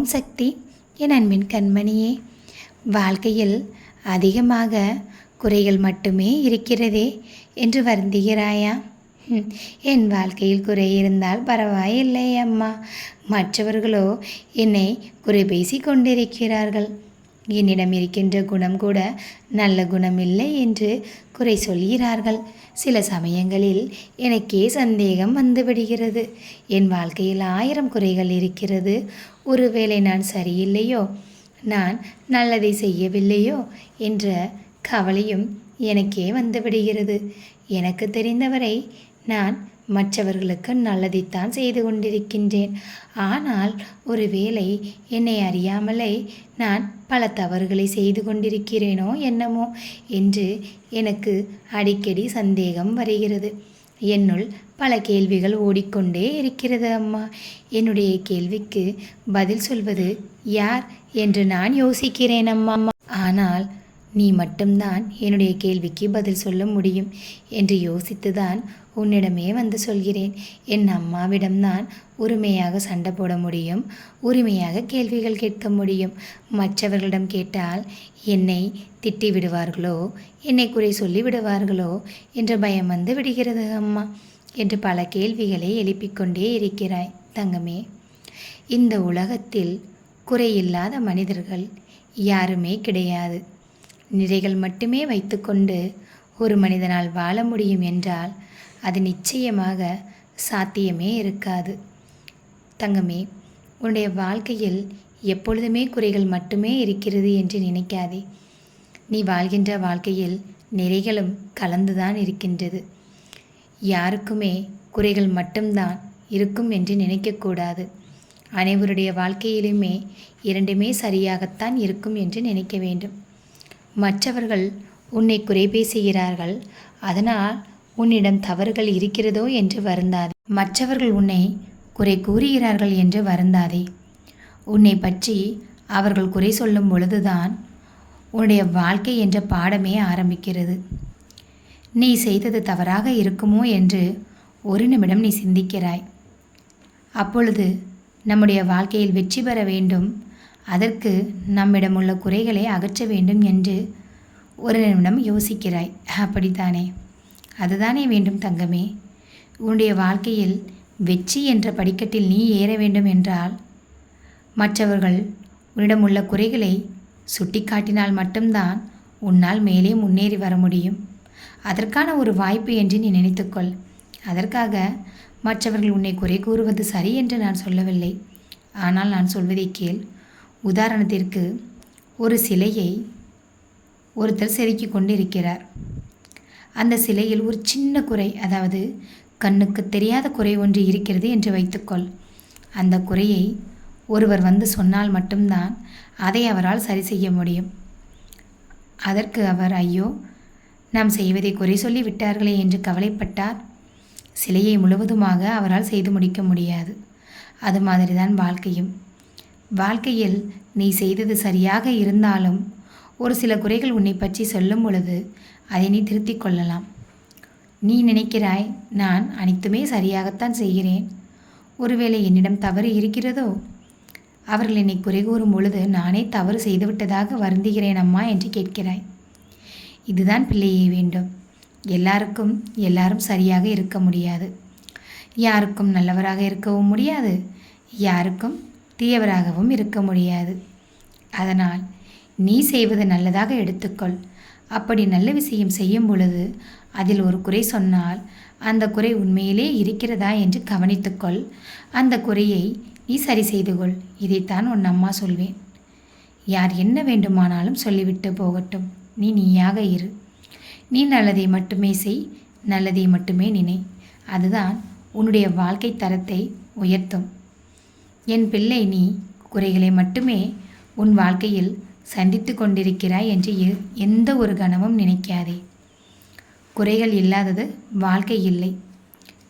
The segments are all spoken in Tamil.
ஓம் சக்தி என் அன்பின் கண்மணியே. வாழ்க்கையில் அதிகமாக குறைகள் மட்டுமே இருக்கிறதே என்று வருந்துகிறாயா? என் வாழ்க்கையில் குறை இருந்தால் பரவாயில்லை அம்மா. மற்றவர்களோ என்னை குறை பேசி கொண்டிருக்கிறார்கள் என்னிடம் இருக்கின்ற குணம் கூட நல்ல குணம் இல்லை என்று குறை சொல்கிறார்கள். சில சமயங்களில் எனக்கே சந்தேகம் வந்துவிடுகிறது என் வாழ்க்கையில் ஆயிரம் குறைகள் இருக்கிறது. ஒருவேளை நான் சரியில்லையோ? நான் நல்லதை செய்யவில்லையோ? என்ற கவலையும் எனக்கே வந்துவிடுகிறது எனக்கு தெரிந்தவரை நான் மற்றவர்களுக்கு நல்லதைத்தான் செய்து கொண்டிருக்கின்றேன். ஆனால் ஒருவேளை என்னை அறியாமலே நான் பல தவறுகளை செய்து கொண்டிருக்கிறேனோ என்னமோ என்று எனக்கு அடிக்கடி சந்தேகம் வருகிறது. என்னுள் பல கேள்விகள் ஓடிக்கொண்டே இருக்கிறது அம்மா. என்னுடைய கேள்விக்கு பதில் சொல்வது யார் என்று நான் யோசிக்கிறேன் அம்மா. ஆனால் நீ மட்டும்தான் என்னுடைய கேள்விக்கு பதில் சொல்ல முடியும் என்று யோசித்துதான் உன்னிடமே வந்து சொல்கிறேன். என் அம்மாவிடம்தான் உரிமையாக சண்டை போட முடியும் உரிமையாக கேள்விகள் கேட்க முடியும். மற்றவர்களிடம் கேட்டால் என்னை திட்டி விடுவார்களோ என்னை குறை சொல்லி விடுவார்களோ என்ற பயம் வந்து விடுகிறது அம்மா என்று பல கேள்விகளை எழுப்பிக் கொண்டே இருக்கிறாய் தங்கமே. இந்த உலகத்தில் குறையில்லாத மனிதர்கள் யாருமே கிடையாது. நிறைகள் மட்டுமே வைத்துக்கொண்டு ஒரு மனிதனால் வாழ முடியும் என்றால் அது நிச்சயமாக சாத்தியமே இருக்காது. தங்கமே உன்னுடைய வாழ்க்கையில் எப்பொழுதுமே குறைகள் மட்டுமே இருக்கிறது என்று நினைக்காதே. நீ வாழ்கின்ற வாழ்க்கையில் நிறைகளும் கலந்துதான் இருக்கின்றது. யாருக்குமே குறைகள் மட்டும்தான் இருக்கும் என்று நினைக்கக்கூடாது. அனைவருடைய வாழ்க்கையிலுமே இரண்டுமே சரியாகத்தான் இருக்கும் என்று நினைக்க வேண்டும். மற்றவர்கள் உன்னை குறை பேசுகிறார்கள் அதனால் உன்னிடம் தவறுகள் இருக்கிறதோ என்று வருந்தாதே. மற்றவர்கள் உன்னை குறை கூறுகிறார்கள் என்று வருந்தாதே. உன்னை பற்றி அவர்கள் குறை சொல்லும் பொழுதுதான் உன்னுடைய வாழ்க்கை என்ற பாடமே ஆரம்பிக்கிறது. நீ செய்தது தவறாக இருக்குமோ என்று ஒரு நிமிடம் நீ சிந்திக்கிறாய். அப்பொழுது நம்முடைய வாழ்க்கையில் வெற்றி பெற வேண்டும் அதற்கு நம்மிடமுள்ள குறைகளை அகற்ற வேண்டும் என்று ஒரு நிமிடம் யோசிக்கிறாய். அப்படித்தானே? அதுதானே வேண்டும் தங்கமே. உன்னுடைய வாழ்க்கையில் வெற்றி என்ற படிக்கட்டில் நீ ஏற வேண்டும் என்றால் மற்றவர்கள் உன்னிடம் உள்ள குறைகளை சுட்டிக்காட்டினால் மட்டும்தான் உன்னால் மேலே முன்னேறி வர முடியும். அதற்கான ஒரு வாய்ப்பு என்று நீ நினைத்துக்கொள். அதற்காக மற்றவர்கள் உன்னை குறை கூறுவது சரி என்று நான் சொல்லவில்லை. ஆனால் நான் சொல்வதை கேள். உதாரணத்திற்கு ஒரு சிலையை ஒருத்தர் செதுக்கி கொண்டிருக்கிறார். அந்த சிலையில் ஒரு சின்ன குறை அதாவது கண்ணுக்கு தெரியாத குறை ஒன்று இருக்கிறது என்று வைத்துக்கொள். அந்த குறையை ஒருவர் வந்து சொன்னால் மட்டும்தான் அதை அவரால் சரி செய்ய முடியும். அதற்கு அவர் ஐயோ நாம் செய்வதை குறை சொல்லி விட்டார்களே என்று கவலைப்பட்டார். சிலையை முழுவதுமாக அவரால் செய்து முடிக்க முடியாது. அது மாதிரிதான் வாழ்க்கையும். வாழ்க்கையில் நீ செய்தது சரியாக இருந்தாலும் ஒரு சில குறைகள் உன்னை பற்றி சொல்லும் பொழுது அதை நீ திருத்திக் கொள்ளலாம். நீ நினைக்கிறாய் நான் அனைத்துமே சரியாகத்தான் செய்கிறேன். ஒருவேளை என்னிடம் தவறு இருக்கிறதோ? அவர்கள் என்னை குறை கூறும் பொழுது நானே தவறு செய்துவிட்டதாக வருந்துகிறேன் அம்மா என்று கேட்கிறாய். இதுதான் பிள்ளையே வேண்டும். எல்லாருக்கும் எல்லாரும் சரியாக இருக்க முடியாது. யாருக்கும் நல்லவராக இருக்கவும் முடியாது. யாருக்கும் தீயவராகவும் இருக்க முடியாது. அதனால் நீ செய்வது நல்லதாக எடுத்துக்கொள். அப்படி நல்ல விஷயம் செய்யும் பொழுது அதில் ஒரு குறை சொன்னால் அந்த குறை உண்மையிலே இருக்கிறதா என்று கவனித்துக்கொள். அந்த குறையை நீ சரி செய்து கொள் இதைத்தான் உன் அம்மா சொல்வேன். யார் என்ன வேண்டுமானாலும் சொல்லிவிட்டு போகட்டும். நீ நீயாக இரு. நீ நல்லதை மட்டுமே செய் நல்லதை மட்டுமே நினை. அதுதான் உன்னுடைய வாழ்க்கை தரத்தை உயர்த்தும். என் பிள்ளை நீ குறைகளை மட்டுமே உன் வாழ்க்கையில் சந்தித்து கொண்டிருக்கிறாய் என்று எ- எந்த ஒரு கணமும் நினைக்காதே. குறைகள் இல்லாதது வாழ்க்கை இல்லை.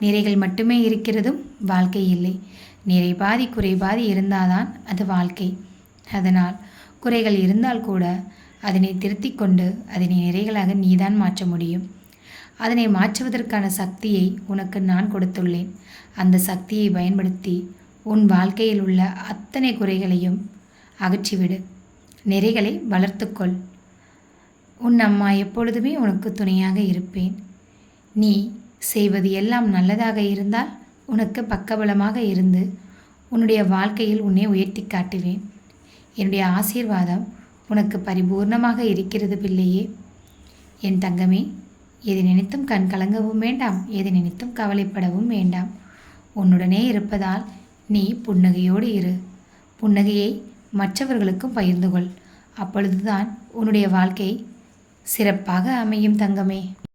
நிறைகள் மட்டுமே இருக்கிறதும் வாழ்க்கை இல்லை. நிறை பாதி குறைபாதி இருந்தால்தான் அது வாழ்க்கை. அதனால் குறைகள் இருந்தால் கூட அதனை திருத்திக் கொண்டு அதனை நிறைகளாக நீதான் மாற்ற முடியும். அதனை மாற்றுவதற்கான சக்தியை உனக்கு நான் கொடுத்துள்ளேன். அந்த சக்தியை பயன்படுத்தி உன் வாழ்க்கையில் உள்ள அத்தனை குறைகளையும் அகற்றிவிடு. நெறிகளை வளர்த்துக்கொள். உன் அம்மா எப்பொழுதுமே உனக்கு துணையாக இருப்பேன். நீ செய்வது எல்லாம் நல்லதாக இருந்தால் உனக்கு பக்கபலமாக இருந்து உன்னுடைய வாழ்க்கையில் உன்னை உயர்த்தி காட்டுவேன். என்னுடைய ஆசீர்வாதம் உனக்கு பரிபூர்ணமாக இருக்கிறது பிள்ளையே. என் தங்கமே எதை நினைத்தும் கண் கலங்கவும் வேண்டாம் எதை நினைத்தும் கவலைப்படவும் வேண்டாம். உன்னுடனே இருப்பதால் நீ புன்னகையோடு இரு. புன்னகையை மற்றவர்களுக்கும் பகிர்ந்து கொள். அப்பொழுதுதான் உன்னுடைய வாழ்க்கை சிறப்பாக அமையும் தங்கமே.